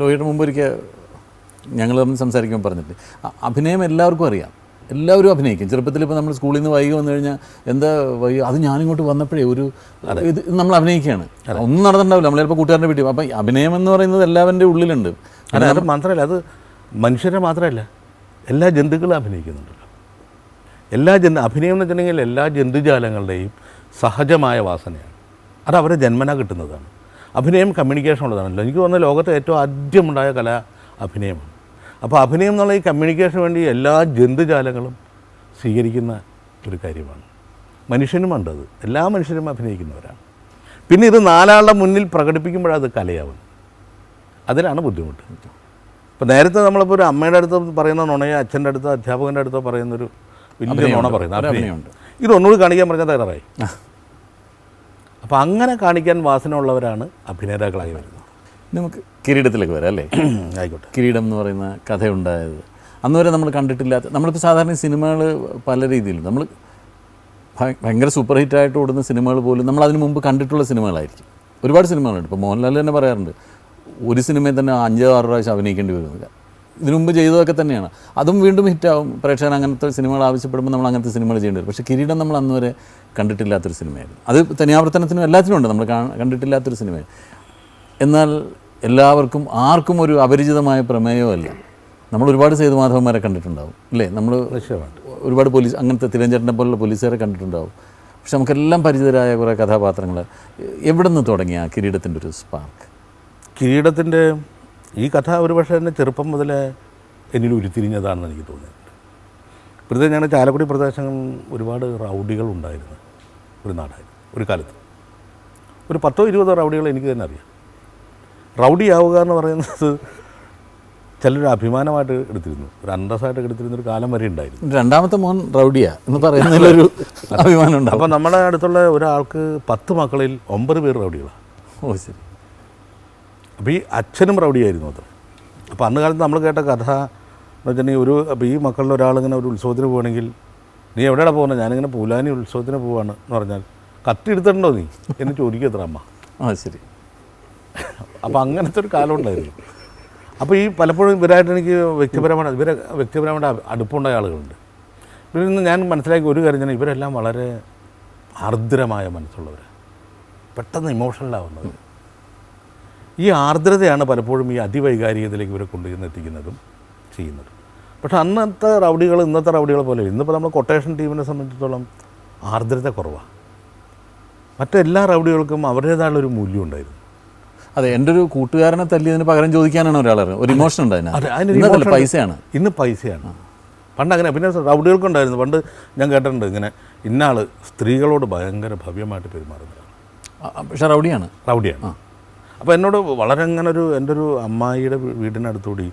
ലോഹിയുടെ മുമ്പ് ഒരിക്കൽ ഞങ്ങൾ തമ്മിൽ സംസാരിക്കുമ്പോൾ പറഞ്ഞിട്ട് അഭിനയം എല്ലാവർക്കും അറിയാം. എല്ലാവരും അഭിനയിക്കും. ചെറുപ്പത്തിൽ ഇപ്പോൾ നമ്മൾ സ്കൂളിൽ നിന്ന് വൈകി വന്നു കഴിഞ്ഞാൽ എന്താ വൈകി അത് ഞാനിങ്ങോട്ട് വന്നപ്പോഴേ ഒരു ഇത് നമ്മൾ അഭിനയിക്കുകയാണ്. ഒന്നും നടന്നിട്ടുണ്ടാവില്ല. നമ്മൾ ചിലപ്പോൾ കൂട്ടുകാരന്റെ വീട്ടിൽ അപ്പം അഭിനയം എന്ന് പറയുന്നത് എല്ലാവരുടെ ഉള്ളിലുണ്ട്. അത് മാത്രമല്ല അത് മനുഷ്യരെ മാത്രമല്ല എല്ലാ ജന്തുക്കളും അഭിനയിക്കുന്നുണ്ടല്ലോ എല്ലാ ജന്തു അഭിനയം എന്ന് വെച്ചിട്ടുണ്ടെങ്കിൽ എല്ലാ ജന്തുജാലങ്ങളുടെയും സഹജമായ വാസനയാണ്. അത് അവരെ ജന്മന കിട്ടുന്നതാണ്. അഭിനയം കമ്മ്യൂണിക്കേഷൻ ഉള്ളതാണല്ലോ. എനിക്ക് തോന്നുന്ന ലോകത്തെ ഏറ്റവും ആദ്യമുണ്ടായ കല അഭിനയമാണ്. അപ്പോൾ അഭിനയം എന്നുള്ള ഈ കമ്മ്യൂണിക്കേഷന് വേണ്ടി എല്ലാ ജന്തുജാലങ്ങളും സ്വീകരിക്കുന്ന ഒരു കാര്യമാണ്. മനുഷ്യനും ഉണ്ടത് അത്. എല്ലാ മനുഷ്യരും അഭിനയിക്കുന്നവരാണ്. പിന്നെ ഇത് നാലാളുടെ മുന്നിൽ പ്രകടിപ്പിക്കുമ്പോഴത് കലയാവും അതിലാണ് ബുദ്ധിമുട്ട്. അപ്പോൾ നേരത്തെ നമ്മളിപ്പോൾ ഒരു അമ്മയുടെ അടുത്ത് പറയുന്ന നുണയോ അച്ഛന്റെ അടുത്തോ അധ്യാപകന്റെ അടുത്തോ പറയുന്നൊരു വലിയ നുണ പറയുന്നത്. അഭിനയമുണ്ട്. ഇതൊന്നുകൂടി കാണിക്കാൻ പറഞ്ഞാൽ തയ്യാറായി. അപ്പോൾ അങ്ങനെ കാണിക്കാൻ വാസന ഉള്ളവരാണ് അഭിനേതാക്കളായി വരുന്നത്. നമുക്ക് കിരീടത്തിലേക്ക് വരാം അല്ലേ? ആയിക്കോട്ടെ. കിരീടം എന്ന് പറയുന്ന കഥയുണ്ടായത്. അന്ന് വരെ നമ്മൾ കണ്ടിട്ടില്ലാത്ത നമ്മളിപ്പോൾ സാധാരണ സിനിമകൾ പല രീതിയിൽ നമ്മൾ ഭയങ്കര സൂപ്പർ ഹിറ്റായിട്ട് ഓടുന്ന സിനിമകൾ പോലും നമ്മൾ അതിന് മുമ്പ് കണ്ടിട്ടുള്ള സിനിമകളായിരിക്കും. ഒരുപാട് സിനിമകളുണ്ട്. ഇപ്പോൾ മോഹൻലാൽ തന്നെ പറയാറുണ്ട് ഒരു സിനിമയിൽ തന്നെ അഞ്ചോ ആറ് പ്രാവശ്യം അഭിനയിക്കേണ്ടി വരുന്നില്ല. ഇതിനു മുമ്പ് ചെയ്തതൊക്കെ തന്നെയാണ്. അതും വീണ്ടും ഹിറ്റാവും. പ്രേക്ഷകൻ അങ്ങനത്തെ സിനിമകൾ ആവശ്യപ്പെടുമ്പോൾ നമ്മൾ അങ്ങനത്തെ സിനിമകൾ ചെയ്യേണ്ടി വരും. പക്ഷേ കിരീടം നമ്മൾ അന്ന് വരെ കണ്ടിട്ടില്ലാത്തൊരു സിനിമയായിരുന്നു. അത് തനിയാവർത്തനത്തിനും എല്ലാത്തിനും ഉണ്ട് നമ്മൾ കണ്ടിട്ടില്ലാത്തൊരു സിനിമയാണ് എന്നാൽ എല്ലാവർക്കും ആർക്കും ഒരു അപരിചിതമായ പ്രമേയമല്ല നമ്മൾ ഒരുപാട് സേതു മാധവന്മാരെ കണ്ടിട്ടുണ്ടാവും. അല്ലേ? നമ്മൾ ഒരുപാട് പോലീസ് അങ്ങനത്തെ തിരഞ്ചേട്ടനെ പോലുള്ള പോലീസുകാരെ കണ്ടിട്ടുണ്ടാവും. പക്ഷെ നമുക്കെല്ലാം പരിചിതരായ കുറേ കഥാപാത്രങ്ങൾ. എവിടെ നിന്ന് തുടങ്ങിയ കിരീടത്തിന്റെ ഒരു സ്പാർക്ക്? കിരീടത്തിന്റെ ഈ കഥ ഒരു പക്ഷേ എന്നെ ചെറുപ്പം മുതലേ എന്നിൽ ഉരുത്തിരിഞ്ഞതാണെന്ന് എനിക്ക് തോന്നിയിട്ടുണ്ട്. പ്രത്യേകിച്ച് ഞങ്ങളുടെ ചാലക്കുടി പ്രദേശങ്ങൾ ഒരുപാട് റൗഡികൾ ഉണ്ടായിരുന്നു ഒരു നാടായിരുന്നു ഒരു കാലത്ത്. ഒരു പത്തോ ഇരുപതോ റൗഡികൾ എനിക്ക് തന്നെ അറിയാം. റൗഡി ആവുക എന്ന് പറയുന്നത് ചിലർ അഭിമാനമായിട്ട് എടുത്തിരുന്നു ഒരു അന്തസ്സായിട്ട് എടുത്തിരുന്ന ഒരു കാലം വരെ ഉണ്ടായിരുന്നു. രണ്ടാമത്തെ മോൻ റൗഡിയാ എന്ന് പറയുന്നതിലൊരു അഭിമാനം ഉണ്ടാവും. അപ്പോൾ നമ്മുടെ അടുത്തുള്ള ഒരാൾക്ക് പത്ത് മക്കളിൽ ഒമ്പത് പേർ റൗഡികളാണ് ഓ ശരി. അപ്പോൾ ഈ അച്ഛനും റൗഡിയായിരുന്നു അത്. അപ്പോൾ അന്ന് കാലത്ത് നമ്മൾ കേട്ട കഥ എന്ന് വെച്ചിട്ടുണ്ടെങ്കിൽ ഒരു അപ്പോൾ ഈ മക്കളിൽ ഒരാളിങ്ങനെ ഒരു ഉത്സവത്തിന് പോകണമെങ്കിൽ നീ എവിടെയാണ് പോകുന്നത്? ഞാനിങ്ങനെ പൂലാനി ഉത്സവത്തിന് പോവാണ് എന്ന് പറഞ്ഞാൽ കത്തി എടുത്തിട്ടുണ്ടോ നീ? എന്ന് ചോദിക്കത്ര അമ്മ. ആ ശരി. അപ്പോൾ അങ്ങനത്തെ ഒരു കാലം ഉണ്ടായിരുന്നു. അപ്പോൾ ഈ പലപ്പോഴും ഇവരായിട്ട് എനിക്ക് വ്യക്തിപരമായ ഇവരെ വ്യക്തിപരമായിട്ട് അടുപ്പമുണ്ടായ ആളുകളുണ്ട്. ഇവരിൽ നിന്ന് ഞാൻ മനസ്സിലാക്കി ഒരു കാര്യം ഞാൻ ഇവരെല്ലാം വളരെ ആർദ്രമായ മനസ്സുള്ളവർ പെട്ടെന്ന് ഇമോഷണലാവുന്നത് ഈ ആർദ്രതയാണ് പലപ്പോഴും ഈ അതിവൈകാരികതയിലേക്ക് ഇവരെ കൊണ്ടുചെന്ന് എത്തിക്കുന്നതും ചെയ്യുന്നതും. പക്ഷേ അന്നത്തെ റൗഡികൾ ഇന്നത്തെ റൗഡികൾ പോലെ ഇന്നിപ്പോൾ നമ്മൾ കൊട്ടേഷൻ ടീമിനെ സംബന്ധിച്ചിടത്തോളം ആർദ്രത കുറവാണ് മറ്റെല്ലാ റൗഡികൾക്കും അവരുടേതായുള്ള ഒരു മൂല്യം ഉണ്ടായിരുന്നു. അതെ എന്റെ ഒരു കൂട്ടുകാരനെ തല്ലിയതിന് പകരം ചോദിക്കാനാണ് ഒരാൾ ഒരു ഇമോഷൻ ഉണ്ട് അതെ, അതിനകത്ത് അതിനൊരു ഇന്നതല്ല emotion- പൈസയാണ്. ഇന്ന് പൈസയാണ്. പണ്ട് അങ്ങനെ പിന്നെ റൗഡികൾക്കുണ്ടായിരുന്നു പണ്ട് ഞാൻ കേട്ടിട്ടുണ്ട് ഇങ്ങനെ ഇന്നാൾ സ്ത്രീകളോട് ഭയങ്കര ഭവ്യമായിട്ട് പെരുമാറുന്നതാണ് പക്ഷേ പക്ഷെ റൗഡിയാണ്. റൗഡിയാണ്. അപ്പോൾ എന്നോട് വളരെ അങ്ങനെ ഒരു എന്റെ ഒരു അമ്മായിയുടെ വീടിനടുത്തുകൂടി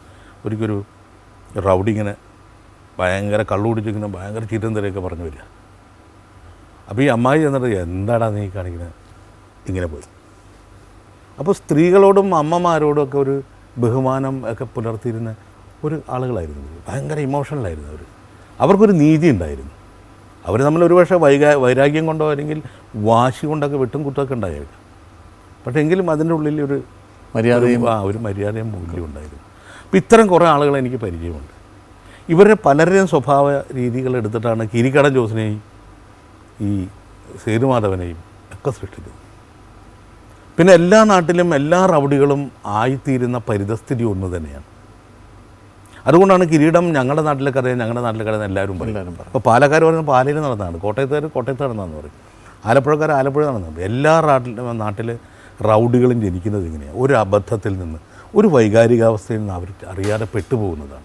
ഒരിക്കലൊരു റൗഡി ഇങ്ങനെ ഭയങ്കര കള്ളു കുടിച്ചിങ്ങനെ ഭയങ്കര ചീറ്റം തെറിയൊക്കെ പറഞ്ഞു വരിക. അപ്പോൾ ഈ അമ്മായി എന്നിട്ട് എന്താടാ നീ കാണിക്കുന്നത് ഇങ്ങനെ പോയി. അപ്പോൾ സ്ത്രീകളോടും അമ്മമാരോടും ഒക്കെ ഒരു ബഹുമാനം ഒക്കെ പുലർത്തിയിരുന്ന ഒരു ആളുകളായിരുന്നു. ഭയങ്കര ഇമോഷണലായിരുന്നു അവർ അവർക്കൊരു നീതി ഉണ്ടായിരുന്നു. അവർ നമ്മൾ ഒരുപക്ഷെ വൈകാ വൈരാഗ്യം കൊണ്ടോ അല്ലെങ്കിൽ വാശി കൊണ്ടൊക്കെ വെട്ടും കുത്തൊക്കെ ഉണ്ടായേക്കാം. പക്ഷേ എങ്കിലും അതിന്റെ ഉള്ളിൽ ഒരു മര്യാദയും ആ ഒരു മര്യാദയും മൂല്യം ഉണ്ടായിരുന്നു. അപ്പോൾ ഇത്തരം കുറേ ആളുകളെ എനിക്ക് പരിചയമുണ്ട്. ഇവരുടെ പലരുടെയും സ്വഭാവ രീതികൾ എടുത്തിട്ടാണ് കിരിക്കടൻ ജോസിനെയും ഈ സേതുമാധവനെയും ഒക്കെ സൃഷ്ടിച്ചത്. പിന്നെ എല്ലാ നാട്ടിലും എല്ലാ റൗഡികളും ആയിത്തീരുന്ന പരിതസ്ഥിതി ഒന്ന് തന്നെയാണ്. അതുകൊണ്ടാണ് കിരീടം ഞങ്ങളുടെ നാട്ടിലെ കഥയും ഞങ്ങളുടെ നാട്ടിലെ കഥയും എല്ലാവരും പറയും. ഇപ്പോൾ പാലക്കാർ പറയുന്നത് പാലയിൽ നടന്നതാണ് കോട്ടയത്തുകാർ കോട്ടയത്ത് നടന്നതെന്ന് പറയും. ആലപ്പുഴക്കാർ ആലപ്പുഴ നടന്നത് എല്ലാ നാട്ടിൽ നാട്ടിലെ റൗഡികളും ജനിക്കുന്നത് എങ്ങനെയാണ് ഒരു അബദ്ധത്തിൽ നിന്ന് ഒരു വൈകാരികാവസ്ഥയിൽ നിന്ന് അവർ അറിയാതെ പെട്ടുപോകുന്നതാണ്.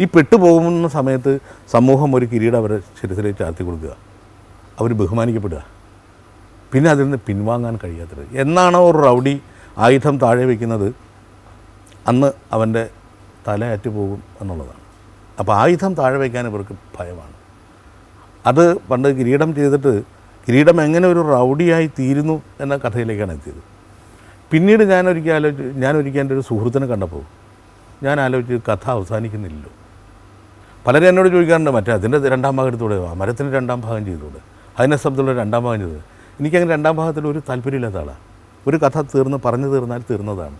ഈ പെട്ടുപോകുന്ന സമയത്ത് സമൂഹം ഒരു കിരീടം അവരെ ശിരസിലേക്ക് ചാർത്തി കൊടുക്കുക. അവർ ബഹുമാനിക്കപ്പെടുക. പിന്നെ അതിൽ നിന്ന് പിൻവാങ്ങാൻ കഴിയാത്തത്. എന്നാണോ ഒരു റൗഡി ആയുധം താഴെ വയ്ക്കുന്നത്? അന്ന് അവന്റെ തല അറ്റുപോകും എന്നുള്ളതാണ്. അപ്പോൾ ആയുധം താഴെ വയ്ക്കാൻ ഇവർക്ക് ഭയമാണ്. അത് പണ്ട് കിരീടം ചെയ്തിട്ട് കിരീടം എങ്ങനെ ഒരു റൗഡിയായി തീരുന്നു എന്ന കഥയിലേക്കാണ് എത്തിയത്. പിന്നീട് ഞാനൊരിക്കൽ ആലോചിച്ച് ഞാനൊരിക്കൽ എന്റെ ഒരു സുഹൃത്തിനെ കണ്ടപ്പോൾ ഞാൻ ആലോചിച്ച് കഥ അവസാനിക്കുന്നില്ലല്ലോ. പലരും എന്നോട് ചോദിക്കാറുണ്ട് മറ്റേ അതിന്റെ രണ്ടാം ഭാഗം എടുത്തുകൂടെ ആ മരത്തിന്റെ രണ്ടാം ഭാഗം ചെയ്തുകൂടെ അതിനെ ശബ്ദമുള്ള രണ്ടാം ഭാഗം ചെയ്തത് എനിക്കങ്ങനെ രണ്ടാം ഭാഗത്തിൽ ഒരു താല്പര്യമില്ലാത്ത ആളാണ് ഒരു കഥ തീർന്ന് പറഞ്ഞു തീർന്നാൽ തീർന്നതാണ്.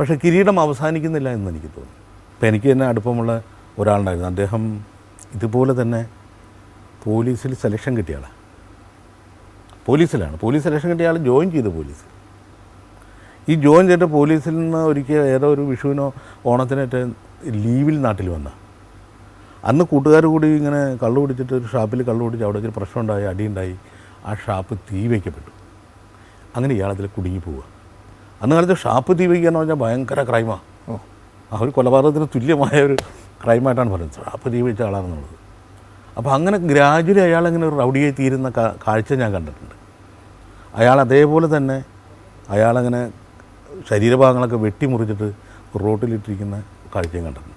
പക്ഷേ കിരീടം അവസാനിക്കുന്നില്ല എന്ന് എനിക്ക് തോന്നി. അപ്പോൾ എനിക്ക് തന്നെ അടുപ്പമുള്ള ഒരാളുണ്ടായിരുന്നു. അദ്ദേഹം ഇതുപോലെ തന്നെ പോലീസിൽ സെലക്ഷൻ കിട്ടിയ ആളാണ് പോലീസിലാണ്. പോലീസ് സെലക്ഷൻ കിട്ടിയ ആൾ ജോയിൻ ചെയ്തു പോലീസ്. ഈ ജോയിൻ ചെയ്തിട്ട് പോലീസിൽ നിന്ന് ഒരിക്കൽ ഏതോ ഒരു വിഷുവിനോ ഓണത്തിനൊക്കെ ലീവിൽ നാട്ടിൽ വന്ന. അന്ന് കൂട്ടുകാർ കൂടി ഇങ്ങനെ കള്ളു കുടിച്ചിട്ട് ഒരു ഷാപ്പിൽ കള്ളു കുടിച്ച് അവിടെ ഒരു പ്രശ്നം പ്രശ്നമുണ്ടായി അടിയുണ്ടായി. ആ ഷാപ്പ് തീ വയ്ക്കപ്പെട്ടു. അങ്ങനെ ഇയാളതിൽ കുടുങ്ങി പോവുക. അന്ന് കാലത്ത് ഷാപ്പ് തീ വയ്ക്കുക എന്ന് പറഞ്ഞാൽ ഭയങ്കര ക്രൈമാണ് ആ. ഒരു കൊലപാതകത്തിന് തുല്യമായ ഒരു ക്രൈമായിട്ടാണ് പറയുന്നത്. ഷാപ്പ് തീ വെച്ച ആളാണെന്നുള്ളത്. അപ്പോൾ അങ്ങനെ ഗ്രാജുവലി അയാളങ്ങനെ ഒരു റൗഡിയായി തീരുന്ന കാഴ്ച ഞാൻ കണ്ടിട്ടുണ്ട്. അയാൾ അതേപോലെ തന്നെ അയാളങ്ങനെ ശരീരഭാഗങ്ങളൊക്കെ വെട്ടിമുറിച്ചിട്ട് റോട്ടിലിട്ടിരിക്കുന്ന കാഴ്ചയും കണ്ടിട്ടുണ്ട്.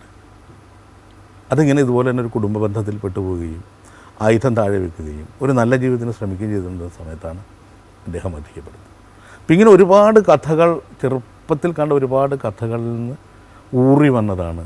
അതിങ്ങനെ ഇതുപോലെ തന്നെ ഒരു കുടുംബ ബന്ധത്തിൽ പെട്ടുപോവുകയും ആയുധം താഴെ വെക്കുകയും ഒരു നല്ല ജീവിതത്തിന് ശ്രമിക്കുകയും ചെയ്തിരുന്ന സമയത്താണ് അദ്ദേഹം വധിക്കപ്പെടുന്നത് അപ്പം ഇങ്ങനെ ഒരുപാട് കഥകൾ ചെറുപ്പത്തിൽ കണ്ട ഒരുപാട് കഥകളിൽ നിന്ന് ഊറി വന്നതാണ്